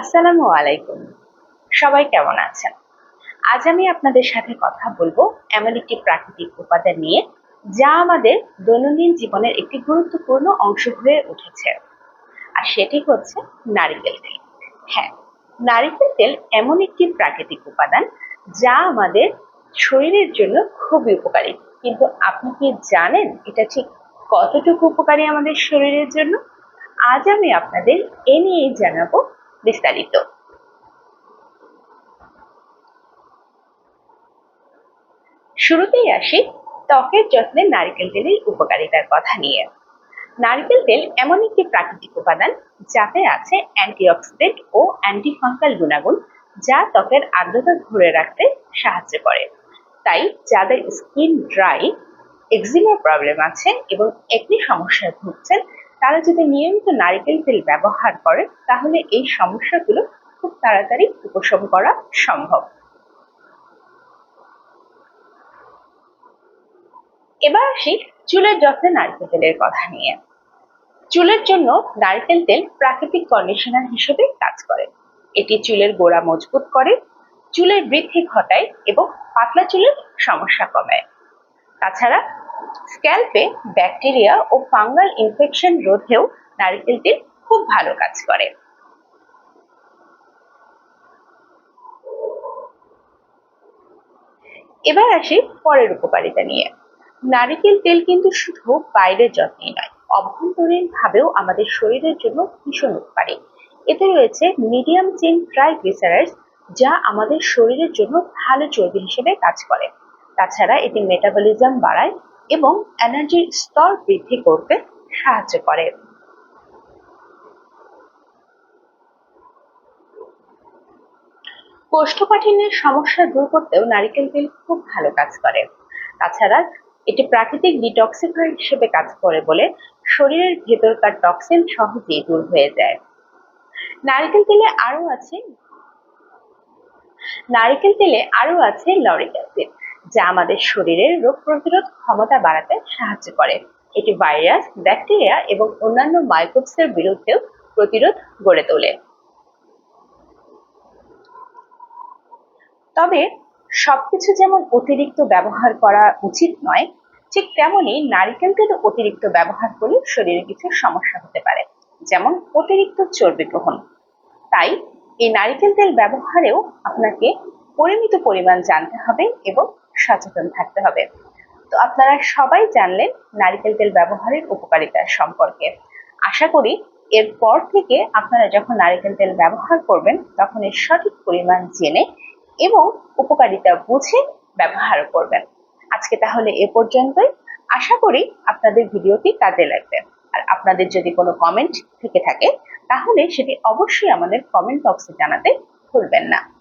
আসসালামু আলাইকুম। সবাই কেমন আছেন? আজ আমি আপনাদের সাথে কথা বলব এমন একটি প্রাকৃতিক উপাদান নিয়ে, যা আমাদের দৈনন্দিন জীবনের একটি গুরুত্বপূর্ণ অংশ হয়ে উঠেছে। আর সেটি হচ্ছে নারিকেল তেল। হ্যাঁ নারিকেল তেল এমন একটি প্রাকৃতিক উপাদান যা আমাদের শরীরের জন্য খুবই উপকারী। কিন্তু আপনি কি জানেন এটা ঠিক কতটুকু উপকারী আমাদের শরীরের জন্য? আজ আমি আপনাদের এ নিয়েই জানাব বিস্তারিত। শুরুতেই আসি ত্বকের যত্নে নারকেল তেলের উপকারিতার কথা নিয়ে। নারকেল তেল এমন একটি প্রাকৃতিক উপাদান যাতে আছে অ্যান্টিঅক্সিডেন্ট ও অ্যান্টিফাঙ্গাল গুণাগুণ যা ত্বকের আর্দ্রতা ধরে রাখতে সাহায্য করে। তাই যাদের স্কিন ড্রাই, এক্সিমা প্রবলেম আছে এবং একটি সমস্যায় ভুগছেন তারা যদি নিয়মিত নারিকেল তেল ব্যবহার করে, তাহলে এই সমস্যাগুলো খুব তাড়াতাড়ি উপশম করা সম্ভব। এবার আসি চুলের যত্নে নারকেল তেলের কথা নিয়ে। চুলের জন্য নারকেল তেল প্রাকৃতিক কন্ডিশনার হিসেবে কাজ করে। এটি চুলের গোড়া মজবুত করে, চুলের বৃদ্ধি ঘটায় এবং পাতলা চুলের সমস্যা কমায়। তাছাড়া স্ক্যাল্পে ব্যাকটেরিয়া ও ফাঙ্গাল ইনফেকশন রোধেও নারকেল তেল খুব ভালো কাজ করে। এবার আসি পরের উপকারিতা নিয়ে। নারিকেল তেল কিন্তু শুধু বাইরের যত্নেই নয়, অভ্যন্তরীণ ভাবেও আমাদের শরীরের জন্য ভীষণ উপকারী। এতে রয়েছে মিডিয়াম চেন ট্রাইগ্লিসারাইডস যা আমাদের শরীরের জন্য ভালো চর্বি হিসেবে কাজ করে। তাছাড়া এটি মেটাবলিজম বাড়ায় এবং এনার্জির স্তর বৃদ্ধি করতে সাহায্য করে। কোষ্ঠকাঠিন্যের সমস্যা দূর করতেও নারিকেল তেল খুব ভালো কাজ করে। তাছাড়া এটি প্রাকৃতিক ডিটক্সিফায়ার হিসেবে কাজ করে বলে শরীরের ভেতরকার টক্সিন সহজেই দূর হয়ে যায়। নারিকেল তেলে আরও আছে নারিকেল তেলে আরও আছে লরিক অ্যাসিড। যা আমাদের শরীরের রোগ প্রতিরোধ ক্ষমতা বাড়াতে সাহায্য করে। এটি ভাইরাস, ব্যাকটেরিয়া এবং অন্যান্য মাইক্রোবসের বিরুদ্ধেও প্রতিরোধ গড়ে তোলে। তবে সবকিছু যেমন অতিরিক্ত ব্যবহার করা উচিত নয়, ঠিক তেমনই নারিকেল তেল অতিরিক্ত ব্যবহার করলে শরীরে কিছু সমস্যা হতে পারে, যেমন অতিরিক্ত চর্বি গ্রহণ। তাই এই নারিকেল তেল ব্যবহারেও আপনাকে পরিমিত পরিমাণ জানতে হবে এবং সচেতন থাকতে হবে। তো আপনারা সবাই জানলেন নারিকেল তেল ব্যবহারের উপকারিতা সম্পর্কে। আশা করি এরপর থেকে আপনারা যখন নারিকেল তেল ব্যবহার করবেন, তখন এর সঠিক পরিমাণ জেনে এবং উপকারিতা বুঝে ব্যবহার করবেন। আজকে তাহলে এ পর্যন্তই। আশা করি আপনাদের ভিডিওটি কাজে লাগবে। আর আপনাদের যদি কোনো কমেন্ট থেকে থাকে, তাহলে সেটি অবশ্যই আমাদের কমেন্ট বক্সে জানাতে ভুলবেন না।